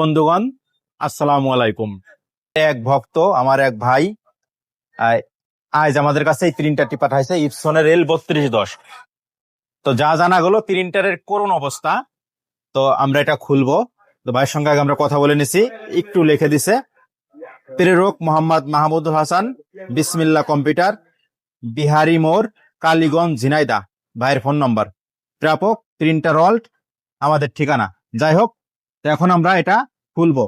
বন্ধুগণ, আসসালামু আলাইকুম। এক ভক্ত, আমার এক ভাই আজ আমাদের কাছে এই প্রিন্টারটি পাঠাইছে ইপসনের এল বত্রিশ দশ। তো যা জানা গেলো প্রিন্টারের করুণ অবস্থা। তো আমরা এটা খুলবো। তো ভাইয়ের সঙ্গে আগে আমরা কথা বলে নিছি। একটু লিখে দিছে, প্রেরক মোহাম্মদ মাহমুদুল হাসান বিসমিল্লা কম্পিউটার, বিহারি মোড়, কালীগঞ্জ, ঝিনাইদা। ভাইয়ের ফোন নম্বর। প্রাপক প্রিন্টার অল্ট আমাদের ঠিকানা। যাই হোক তো এখন আমরা এটা খুলবো।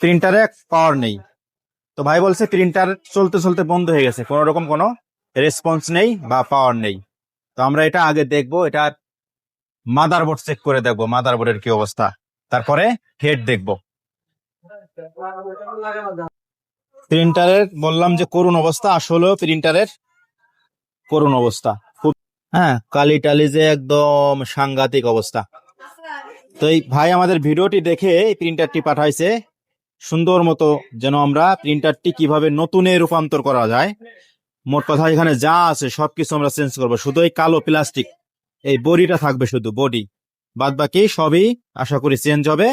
প্রিন্টারে পাওয়ার নেই। তো ভাই বলছে প্রিন্টার চলতে চলতে বন্ধ হয়ে গেছে। কোনো রকম কোনো রেসপন্স নেই বা পাওয়ার নেই। তো আমরা এটা আগে দেখব, এটা মাদারবোর্ড চেক করে দেখব মাদারবোর্ডের কি অবস্থা। তারপরে হেড দেখব। প্রিন্টারের বললাম যে করুণ অবস্থা, আসলেও প্রিন্টারের করুণ অবস্থা। খুব হ্যাঁ কালি টালি যে একদম সাংঘাতিক অবস্থা। তো এই ভাই আমাদের ভিডিওটি দেখে এই প্রিন্টারটি পাঠাইছে। সুন্দর মতো যেন আমরা প্রিন্টারটি কীভাবে নতুনে রূপান্তর করা যায়। মোট কথা এখানে যা আছে সবকিছু আমরা চেঞ্জ করব। শুধু এই কালো প্লাস্টিক এই বডিটা থাকবে শুধু, বডি। বাদ বাকি সবই আশা করি চেঞ্জ হবে।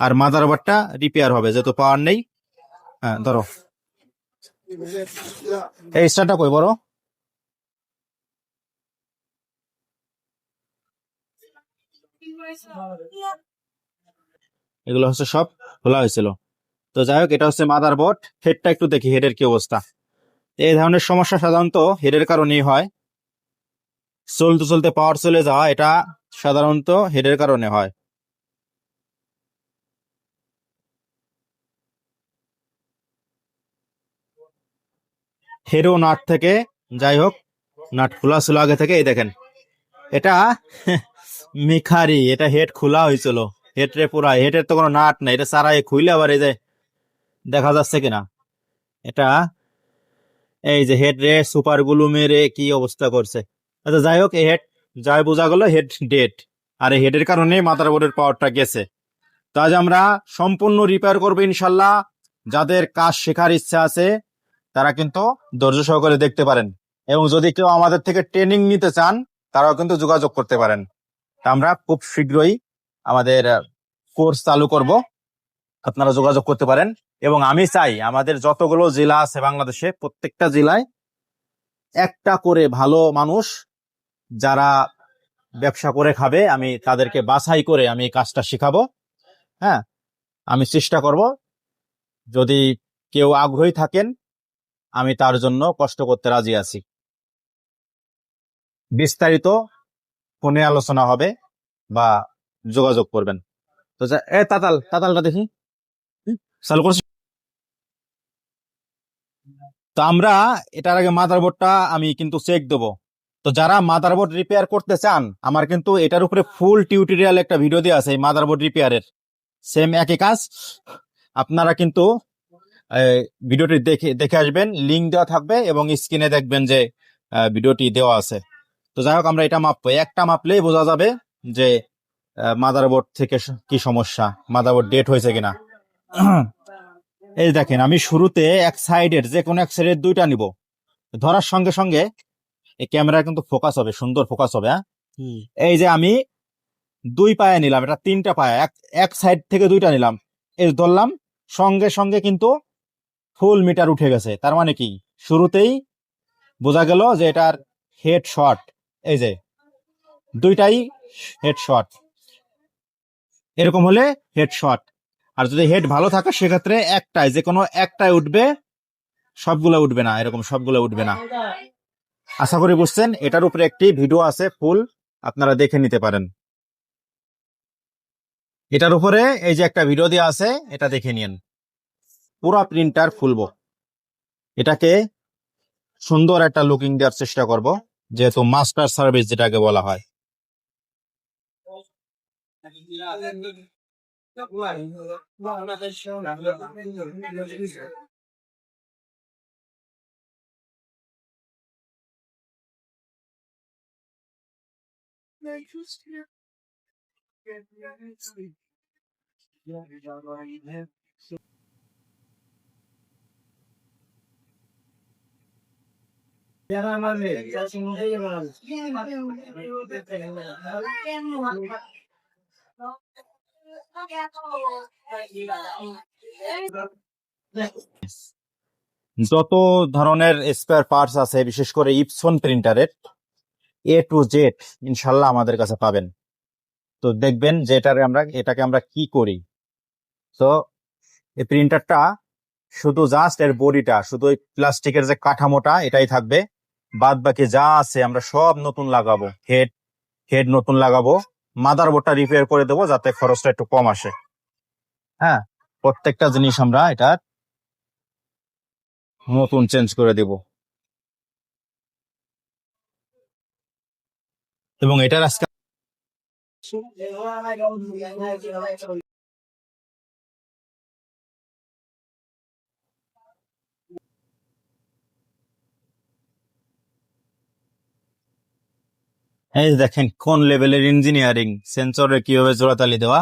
আর মাদারবোর্ডটা রিপেয়ার হবে, যেহেতু পাওয়ার নেই। হ্যাঁ ধরো। এই স্টারটা কই বড় এগুলো হচ্ছে সব খোলা হয়েছিল। তো যাই হোক, এটা হচ্ছে মাদারবোর্ড হেডটা একটু দেখি হেডের কি অবস্থা। এই ধরনের সমস্যা সাধারণত হেডের কারণেই হয়। চলতে চলতে পাওয়ার চলে যাওয়া, এটা সাধারণত হেডের কারণে হয়। হেডও নাট থেকে, যাই হোক, নাট খোলা ছিল আগে থেকে, এই দেখেন। এটা মিখারি, এটা হেড খোলা হয়েছিল। হেড রে পুরা, হেডের তো কোনো নাট নাই, এটা সারাই খুইলে আবার এই যে দেখা যাচ্ছে কিনা। এটা এই যে হেড রে সুপার গুলু মেরে কি অবস্থা করছে। আচ্ছা যাই হোক হেড, যাই বোঝা গেল, হেড ডেট আর এই হেডের কারণে মাথার বোর্ডের পাওয়ারটা গেছে। তো আজ আমরা সম্পূর্ণ রিপেয়ার করব ইনশাল্লাহ। যাদের কাজ শেখার ইচ্ছা আছে তারা কিন্তু ধৈর্য সহকারে দেখতে পারেন। এবং যদি কেউ আমাদের থেকে ট্রেনিং নিতে চান, তারাও কিন্তু যোগাযোগ করতে পারেন। আমরা খুব শীঘ্রই আমাদের কোর্স চালু করব। আপনারা যোগাযোগ করতে পারেন। এবং আমি চাই আমাদের যতগুলো জেলা আছে বাংলাদেশে, প্রত্যেকটা জেলায় একটা করে ভালো মানুষ যারা ব্যবসা করে খাবে, আমি তাদেরকে বাছাই করে আমি কাজটা শিখাবো। হ্যাঁ আমি চেষ্টা করব। যদি কেউ আগ্রহী থাকেন আমি তার জন্য কষ্ট করতে রাজি আছি। বিস্তারিত ফোনে আলোচনা হবে বা যোগাযোগ করবেন। তো এ তাতাল, তাতালটা দেখি। চালু করছি। তো আমরা এটার আগে মাদারবোর্ডটা আমি কিন্তু চেক দেবো। তো যারা মাদারবোর্ড রিপেয়ার করতে চান, আমার কিন্তু এটার উপরে ফুল টিউটোরিয়াল একটা ভিডিও দেওয়া আছে এই মাদারবোর্ড রিপেয়ারের সেম একই কাজ। আপনারা কিন্তু ভিডিওটি দেখে দেখে আসবেন লিঙ্ক দেওয়া থাকবে এবং স্ক্রিনে দেখবেন যে ভিডিওটি দেওয়া আছে। তো যাই হোক আমরা এটা মাপবো। একটা মাপলেই বোঝা যাবে যে মাদারবোর্ড থেকে কি সমস্যা মাদারবোর্ড ডেট হয়েছে কিনা। এই দেখেন আমি শুরুতে এক সাইডের যে কোনো এক সাইডের দুইটা নিব। ধরার সঙ্গে সঙ্গে এই ক্যামেরা কিন্তু ফোকাস হবে সুন্দর ফোকাস হবে হ্যাঁ? এই যে আমি দুই পায়ে নিলাম এটা তিনটা পায়ে এক এক সাইড থেকে দুইটা নিলাম। এই ধরলাম সঙ্গে সঙ্গে কিন্তু ফুল মিটার উঠে গেছে। তার মানে কি? শুরুতেই বোঝা গেল যে এটার হেড শট এই যে, দুইটাই হেড শট এরকম হলে হেড শট আর যদি হেড ভালো থাকে, সেক্ষেত্রে একটাই, যে কোনো একটাই উঠবে, সবগুলো উঠবে না, এরকম সবগুলো উঠবে না। আশা করি বুঝছেন, এটার উপরে একটি ভিডিও আছে, ফুল, আপনারা দেখে নিতে পারেন। এটার উপরে এই যে একটা ভিডিও দেওয়া আছে, এটা দেখে নিন। পুরা প্রিন্টার ফুলবো। এটাকে সুন্দর একটা লুকিং দেওয়ার চেষ্টা করব যেহেতু মাস্টার সার্ভিস যেটাকে বলা হয়। Yeah, যত ধরনের স্পেয়ার পার্টস আছে বিশেষ করে ইপসন প্রিন্টারের এ টু জেড ইনশাল্লাহ আমাদের কাছে পাবেন। তো দেখবেন যে এটারে আমরা এটাকে আমরা কি করি? তো এই প্রিন্টারটা শুধু জাস্ট এর বডিটা শুধু ওই প্লাস্টিকের যে কাঠামোটা এটাই থাকবে। বাদ বাকি যা আছে আমরা সব নতুন লাগাবো। হেড হেড নতুন লাগাবো। মাদার বোর্ডটা রিপেয়ার করে দেবো যাতে খরচটা একটু কম আসে। হ্যাঁ প্রত্যেকটা জিনিস আমরা এটা নতুন চেঞ্জ করে দেব। এবং এটার আজকে এই দেখেন, কোন লেভেলের ইঞ্জিনিয়ারিং সেন্সরে কীভাবে জোড়াতালি দেওয়া?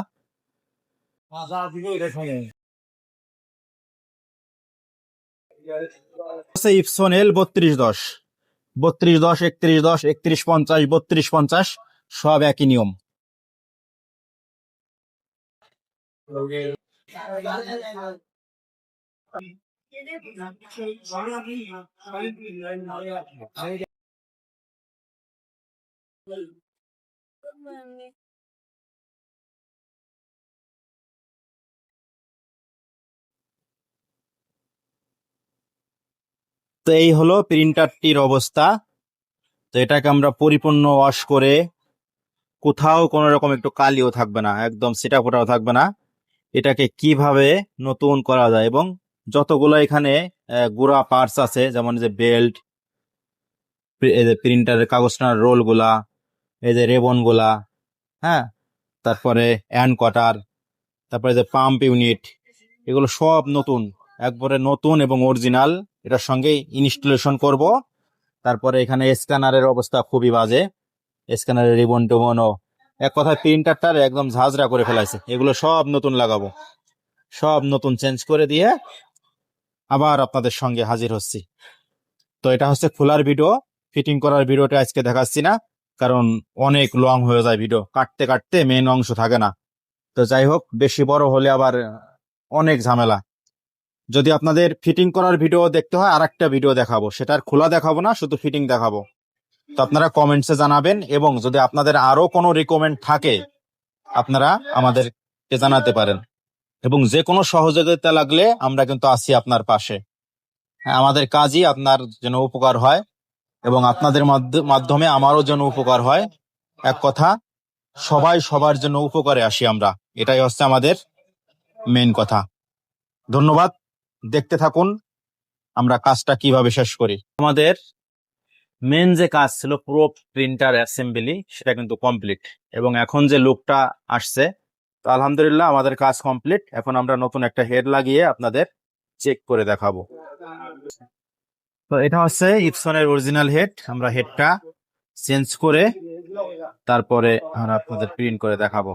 ইপসন এল বত্রিশ দশ। বত্রিশ দশ, একত্রিশ দশ, একত্রিশ পঞ্চাশ, বত্রিশ পঞ্চাশ, সব একই নিয়ম। তো এই হলো প্রিন্টারটির অবস্থা। তো এটাকে আমরা পরিপূর্ণ ওয়াশ করে কোথাও কোনো রকম একটু কালিও থাকবে না, একদম সিটা ফোটাও থাকবে না। এটাকে কীভাবে নতুন করা যায় এবং যতগুলো এখানে গুড়া পার্টস আছে, যেমন যে বেল্ট প্রিন্টারের কাগজ টানার রোলগুলা এই যে রেবনগুলা হ্যাঁ? তারপরে অ্যান্ড কটার তারপরে যে পাম্প ইউনিট, এগুলো সব নতুন, একবারে নতুন এবং অরিজিনাল, এটার সঙ্গে ইনস্টলেশন করব। তারপরে এখানে স্ক্যানারের অবস্থা খুবই বাজে স্ক্যানারের রিবন টিবনও, এক কথায় প্রিন্টারটার একদম ঝাঁঝরা করে ফেলাইছে, এগুলো সব নতুন লাগাবো, সব নতুন চেঞ্জ করে দিয়ে আবার আপনাদের সঙ্গে হাজির হচ্ছি। তো এটা হচ্ছে খোলার ভিডিও, ফিটিং করার ভিডিওটা আজকে দেখাচ্ছি না কারণ অনেক লং হয়ে যায় ভিডিও কাটতে কাটতে মেন অংশ থাকে না। তো যাই হোক বেশি বড় হলে আবার অনেক ঝামেলা। যদি আপনাদের ফিটিং করার ভিডিও দেখতে হয় আর একটা ভিডিও দেখাবো সেটার খোলা দেখাবো না শুধু ফিটিং দেখাবো। তো আপনারা কমেন্টসে জানাবেন এবং যদি আপনাদের আরও কোনো রিকমেন্ড থাকে আপনারা আমাদেরকে জানাতে পারেন। এবং যে কোনো সহযোগিতা লাগলে আমরা কিন্তু আছি আপনার পাশে। হ্যাঁ, আমাদের কাজই আপনার যেন উপকার হয়। এবং আপনাদের মাধ্য- মাধ্যমে আমারও যেন উপকার হয়। এক কথা, সবাই সবার জন্য উপকারে আসি আমরা। এটাই হচ্ছে আমাদের মেন কথা। ধন্যবাদ। দেখতে থাকুন, আমরা কাজটা কীভাবে শেষ করি। আমাদের মেন যে কাজ ছিল পুরো প্রিন্টার অ্যাসেম্বলি সেটা কিন্তু কমপ্লিট এবং এখন যে লুকটা আসছে, তো আলহামদুলিল্লাহ আমাদের কাজ কমপ্লিট এখন আমরা নতুন একটা হেড লাগিয়ে আপনাদের চেক করে দেখাবো। তো এটা হচ্ছে ইপসনের অরিজিনাল হেড আমরা হেডটা চেঞ্জ করে তারপরে আমরা আপনাদের প্রিন্ট করে দেখাবো।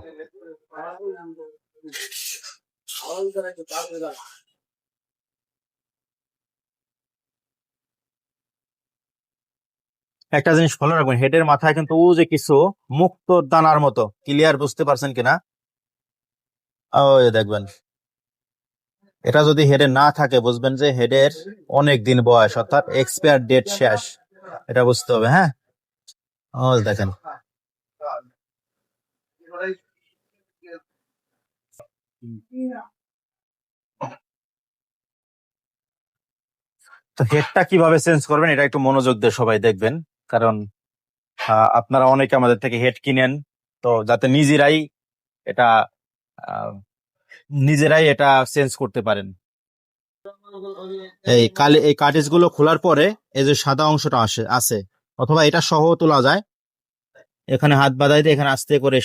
একটা জিনিস ফলো রাখবেন হেডের মাথায় কিন্তু ও যে কিছু মুক্ত দানার মতো ক্লিয়ার বুঝতে পারছেন কিনা? দেখবেন। এটা যদি হেডে না থাকে, বুঝবেন যে হেডের অনেক দিন বয়স, অর্থাৎ এক্সপায়ার ডেট শেষ। এটা বুঝতে হবে হ্যাঁ? দেখেন। তো হেডটা কীভাবে চেঞ্জ করবেন, এটা একটু মনোযোগ দিয়ে সবাই দেখবেন। কারণ আপনারা অনেকে আমাদের থেকে হেড কিনেন, তো যাতে নিজেরাই এটা নিজেরাই এটা চেঞ্জ করতে পারেন। এই কালে এই কার্টেজগুলো খোলার পরে এই যে সাদা অংশটা আসে আছে অথবা এটা সহ তোলা যায়। এখানে হাত বাঁধাই দিয়ে এখানে আস্তে করে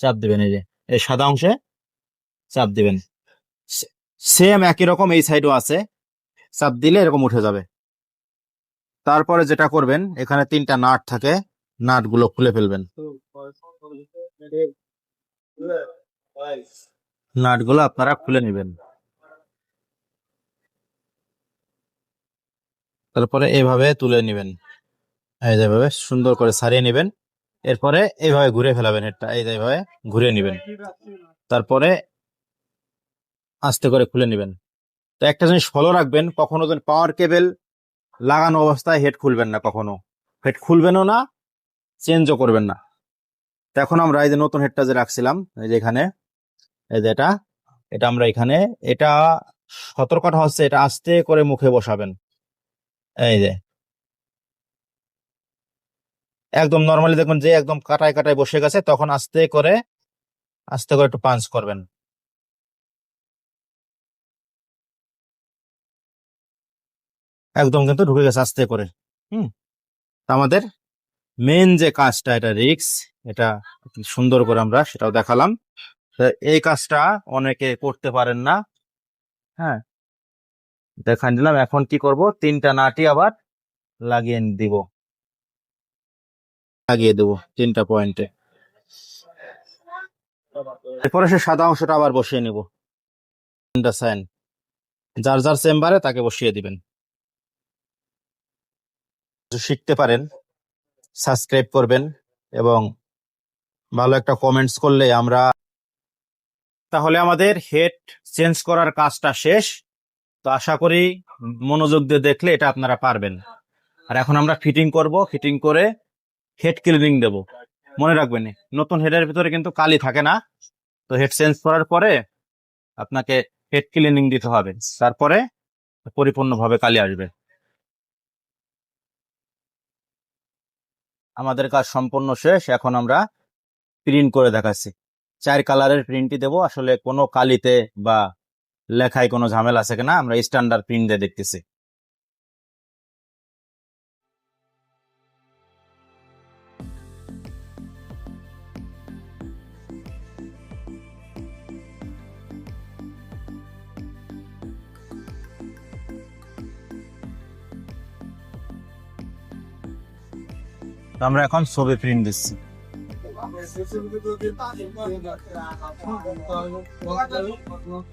চাপ দিবেন এই যে এই সাদা অংশে চাপ দিবেন। সেম একই রকম এই সাইডও আছে চাপ দিলে এরকম উঠে যাবে। তারপরে যেটা করবেন এখানে তিনটা নাট থাকে নাটগুলো খুলে ফেলবেন। নাটগুলো আপনারা খুলে নেবেন। তারপরে এভাবে তুলে নেবেন। এই যে এইভাবে সুন্দর করে সারিয়ে নেবেন। এরপরে এইভাবে ঘুরে ফেলাবেন হেডটা। এইভাবে ঘুরে নেবেন। তারপরে আস্তে করে খুলে নেবেন। তো একটা জিনিস ফলো রাখবেন, কখনো যেন পাওয়ার কেবল লাগানো অবস্থায় হেড খুলবেন না কখনো। হেড খুলবেনও না, চেঞ্জও করবেন না। তো এখন আমরা এই যে নতুন হেডটা যে রাখছিলাম, এই যে এখানে এই যে এটা আমরা এখানে, এটা সতর্কতা হচ্ছে এটা আস্তে করে মুখে বসাবেন। এই যে। একদম নর্মালি দেখবেন যে একদম কাটায় কাটায় বসে গেছে, তখন আস্তে করে আস্তে করে একটু পাঞ্চ করবেন। একদম কিন্তু ঢুকে গেছে আস্তে করে, হুম। আমাদের মেন যে কাজটা, এটা রিক্স এটা সুন্দর করে আমরা সেটাও দেখালাম। এই কাজটা অনেকে করতে পারেন না। হ্যাঁ। দেখান দিলাম এখন কি করব? তিনটা নাটি আবার লাগিয়ে দিব। লাগিয়ে দেবো তিনটা পয়েন্টে। এরপরে সে সাদা অংশটা আবার বসিয়ে নিব। সাইন যার যার চেম্বারে তাকে বসিয়ে দিবেন। শিখতে পারেন সাবস্ক্রাইব করবেন এবং ভালো একটা কমেন্টস করলে আমরা তাহলে আমাদের হেড চেঞ্জ করার কাজটা শেষ। তো আশা করি মনোযোগ দিয়ে দেখলে এটা আপনারা পারবেন। আর এখন আমরা ফিটিং করব ফিটিং করে হেড ক্লিনিং দেব। মনে রাখবেন, নতুন হেডের ভিতরে কিন্তু কালি থাকে না। তো হেড চেঞ্জ করার পরে আপনাকে হেড ক্লিনিং দিতে হবে। তারপরে পরিপূর্ণভাবে কালি আসবে। আমাদের কাজ সম্পূর্ণ শেষ। এখন আমরা প্রিন্ট করে দেখাচ্ছি। চার কালারের প্রিন্টই দেবো। আসলে কোনো কালিতে বা লেখায় কোনো ঝামেলা আছে কিনা, আমরা স্ট্যান্ডার্ড প্রিন্ট দিয়ে দেখতেছি। আমরা এখন ছবি প্রিন্ট দিচ্ছি। 每次吃火锅都得打电话给我我还在我上呢